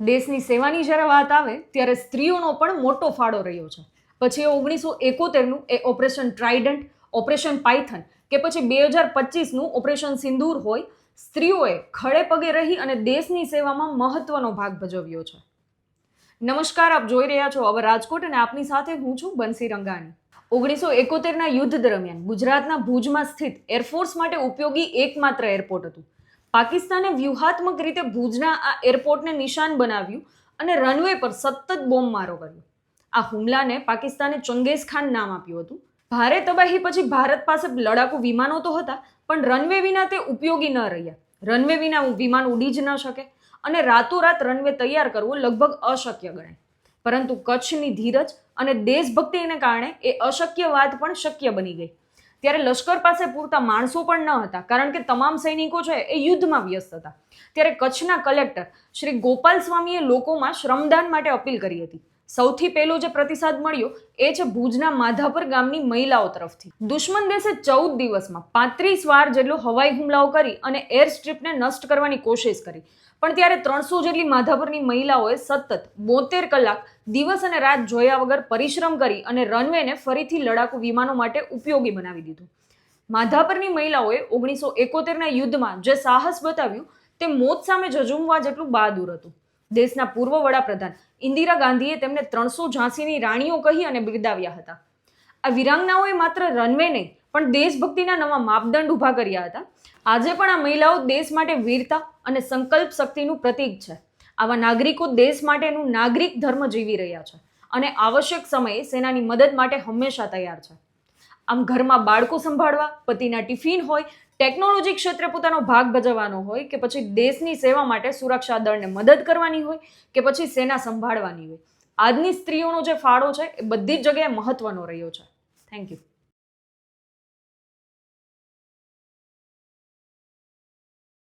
દેશની સેવાની જ્યારે વાત આવે, ત્યારે સ્ત્રીઓનો પણ મોટો ફાળો રહ્યો છે. પછી ઓગણીસો એકોતેરનું એ ઓપરેશન ટ્રાઇડન્ટ ઓપરેશન પાયથન કે પછી બે હજાર પચીસનું ઓપરેશન સિંદૂર હોય, સ્ત્રીઓએ ખડે પગે રહી અને દેશની સેવામાં મહત્વનો ભાગ ભજવ્યો છે. નમસ્કાર, આપ જોઈ રહ્યા છો હવે રાજકોટ અને આપની સાથે હું છું બંસી રંગાણી. ઓગણીસો એકોતેરના યુદ્ધ દરમિયાન ગુજરાતના ભુજમાં સ્થિત એરફોર્સ માટે ઉપયોગી એકમાત્ર એરપોર્ટ હતું. પાકિસ્તાને વ્યૂહાત્મક રીતે ભુજના આ એરપોર્ટને નિશાન બનાવ્યું અને રનવે પર સતત બોમ્બમારો કર્યો. આ હુમલાને પાકિસ્તાને ચંગેઝ ખાન નામ આપ્યું હતું. ભારે તબાહી પછી ભારત પાસે લડાકુ વિમાનો તો હતા, પણ રનવે વિના તે ઉપયોગી ન રહ્યા. રનવે વિના વિમાન ઉડી જ ન શકે અને રાતોરાત રનવે તૈયાર કરવું લગભગ અશક્ય ગણાય. પરંતુ કચ્છની ધીરજ અને દેશભક્તિને કારણે એ અશક્ય વાત પણ શક્ય બની ગઈ. ત્યારે લશ્કર પાસે પૂરતા માણસો પણ ન હતા, કારણ કે તમામ સૈનિકો છે એ યુદ્ધમાં વ્યસ્ત હતા. ત્યારે કચ્છના કલેક્ટર શ્રી ગોપાલ સ્વામીએ લોકોમાં શ્રમદાન માટે અપીલ કરી હતી. સૌથી પહેલો જે પ્રતિસાદ મળ્યો એ છે ભુજના માધાપર ગામની મહિલાઓ તરફથી. દુશ્મન દેશે ચૌદ દિવસમાં પાંત્રીસ વાર જેટલો હવાઈ હુમલાઓ કરી અને એર સ્ટ્રીપને નષ્ટ કરવાની કોશિશ કરી. પણ ત્યારે ત્રણસો જેટલી માધાપરની મહિલાઓએ સતત બોતેર કલાક દિવસ અને રાત જોયા વગર પરિશ્રમ કરી અને રનવેને ફરીથી લડાકુ વિમાનો માટે ઉપયોગી બનાવી દીધું. માધાપરની મહિલાઓએ ઓગણીસો એકોતેરના યુદ્ધમાં જે સાહસ બતાવ્યું, તે મોત સામે જજુમવા જેટલું બહાદુર હતું. દેશના પૂર્વ વડાપ્રધાન ઇન્દિરા ગાંધીએ તેમને ત્રણસો ઝાંસીની રાણીઓ કહી અને બિરદાવ્યા હતા. આ વિરાંગનાઓએ માત્ર રનવે નહીં, પણ દેશભક્તિના નવા માપદંડ ઊભા કર્યા હતા. આજે પણ આ મહિલાઓ દેશ માટે વીરતા અને સંકલ્પ શક્તિનું પ્રતીક છે. આવા નાગરિકો દેશ માટેનું નાગરિક ધર્મ જીવી રહ્યા છે અને આવશ્યક સમયે સેનાની મદદ માટે હંમેશા તૈયાર છે. આમ ઘરમાં બાળકો સંભાળવા, પતિના ટિફિન હોય, ટેકનોલોજી ક્ષેત્રે પોતાનો ભાગ ભજવવાનો હોય, કે પછી દેશની સેવા માટે સુરક્ષા દળને મદદ કરવાની હોય, કે પછી સેના સંભાળવાની હોય. આજની સ્ત્રીઓનો જે ફાળો છે, એ બધી જ જગ્યાએ મહત્વનો રહ્યો છે. Thank you